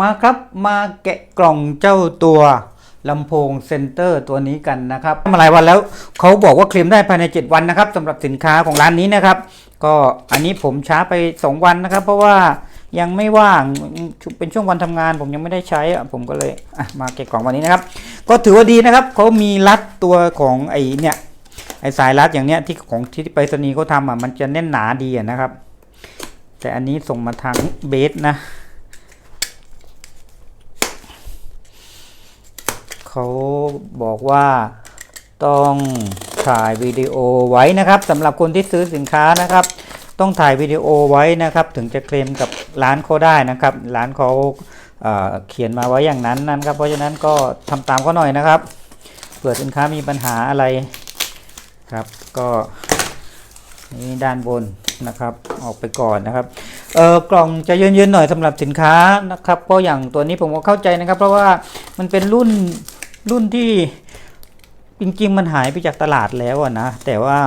มาครับมาแกะกล่องเจ้าตัวลำโพงเซนเตอร์ตัวนี้กันนะครับมาหลายวันแล้วเขาบอกว่าเคลมได้ภายใน 7 วันนะครับสำหรับสินค้าของร้านนี้นะครับ ก็อันนี้ผมช้าไป 2 วันนะครับ เพราะว่ายังไม่ว่างเป็นช่วงวันทำงาน ผมยังไม่ได้ใช้อะผมก็เลยมาแกะกล่องวันนี้นะครับ ก็ถือว่าดีนะครับเขามีรัดตัวของไอเนี่ยไอสายรัดอย่างเนี้ยที่ของที่ไปรษณีย์เขาทำอะมันจะแน่นหนาดีอะนะครับ แต่อันนี้ส่งมาทางเบสนะ เขาบอกว่าต้องถ่ายวิดีโอไว้นะครับสำหรับคนที่ซื้อสินค้านะครับ ต้องถ่ายวิดีโอไว้นะครับ ถึงจะเคลมกับร้านเขาได้นะครับ ร้านเขาเเขียนมาไว้อย่างนั้นนะครับ เพราะฉะนั้นก็ทำตามเขาหน่อยนะครับเผื่อสินค้ามีปัญหาอะไรครับ ก็นี่ด้านบนนะครับ ออกไปก่อนนะครับเออกล่องจะเย็นๆหน่อยสำหรับสินค้านะครับเพราะอย่างตัวนี้ผมก็เข้าใจนะครับ เพราะว่ามันเป็นรุ่น รุ่นที่จริงๆมันหายไปจากตลาดแล้วนะ แต่ว่า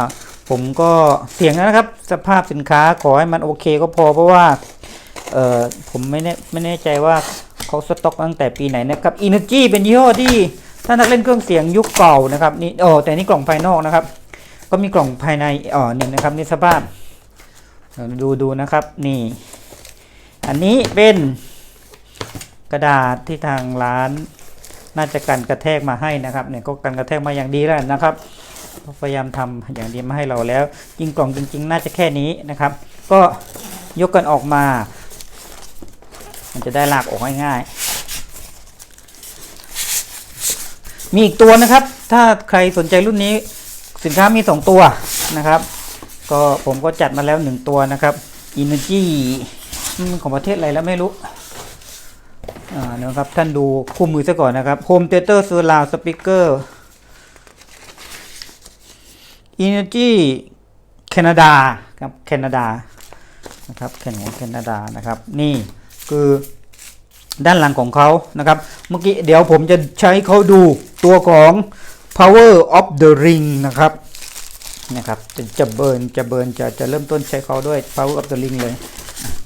ผมก็เสี่ยงนะครับ สภาพสินค้าขอให้มันโอเคก็พอเพราะว่าเออผมไม่แน่ไม่แน่ใจว่าเขาสต็อกตั้งแต่ปีไหนนะครับ Energy เป็นยี่ห้อที่ถ้านักเล่นเครื่องเสียงยุคเก่านะครับนี่โอ้แต่นี่กล่องภายนอกนะครับ ก็มีกล่องภายในอ๋อนี่นะครับนี่สภาพดูดูนะครับนี่ อันนี้เป็นกระดาษที่ทางร้าน น่าจะกันกระแทกมาให้นะครับเนี่ยก็กันกระแทกมาอย่างดีแล้วนะครับพยายามทำอย่างดีมาให้เราแล้วยิงกล่องจริง ๆ น่าจะแค่นี้นะครับ ก็ยกกันออกมา มันจะได้ลากออกง่ายๆมีอีกตัวนะครับ ถ้าใครสนใจรุ่นนี้สินค้ามีสองตัวนะครับ ก็ผมก็จัดมาแล้วหนึ่งตัวนะครับ Energy อืมของประเทศอะไรแล้วไม่รู้ นะครับท่านดูคู่มือซะก่อนนะครับ Home Theater Surround Speaker Energy Canada ครับ Canada นะครับแข่งของแคนาดานะครับ นี่คือด้านหลังของเขานะครับ เมื่อกี้เดี๋ยวผมจะใช้เขาดูตัวของ Power of the Ring นะครับนะครับจะจะเบิร์นจะเบิร์นจะจะเริ่มต้นใช้เขาด้วย power of the ring เลย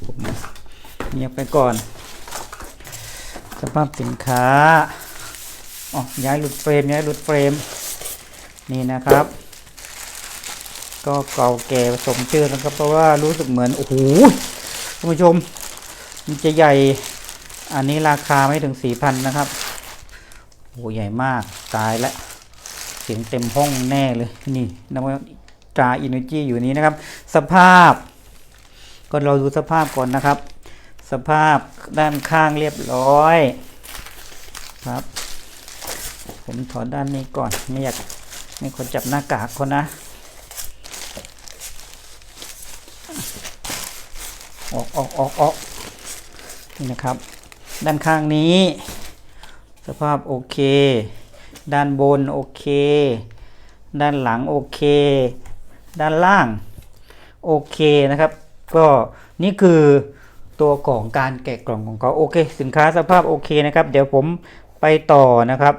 ผมเงียบไปก่อน สภาพสินค้าอ๋อย้ายหลุดเฟรมย้ายหลุดเฟรม นี่นะครับ ก็เก่าแก่สมชื่อนะครับ เพราะว่ารู้สึกเหมือนโอ้โหท่านผู้ชม มันจะใหญ่ อันนี้ราคาไม่ถึงสี่พันนะครับโอ้ใหญ่มากตายแล้วเสียงเต็มห้องแน่เลยนี่นะว่าตราอินเนจีอยู่นี้นะครับ สภาพ ก็เราดูสภาพก่อนนะครับ สภาพด้านข้างเรียบร้อยครับ ผมถอดด้านนี้ก่อนไม่อยากไม่ควรจับหน้ากากคนนะ ออกออกออกออกนี่นะครับ ด้านข้างนี้ สภาพโอเค ด้านบนโอเค ด้านหลังโอเค ด้านล่างโอเคนะครับ ก็นี่คือ ตัวของการแกะกล่องของเขาโอเค สินค้าสภาพโอเคนะครับ เดี๋ยวผมไปต่อนะครับ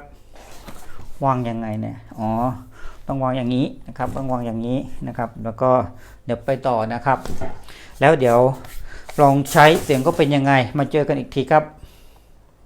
วางยังไงเนี่ยอ๋อต้องวางอย่างนี้นะครับต้องวางอย่างนี้นะครับ แล้วก็เดี๋ยวไปต่อนะครับ แล้วเดี๋ยวลองใช้เสียงก็เป็นยังไง มาเจอกันอีกทีครับ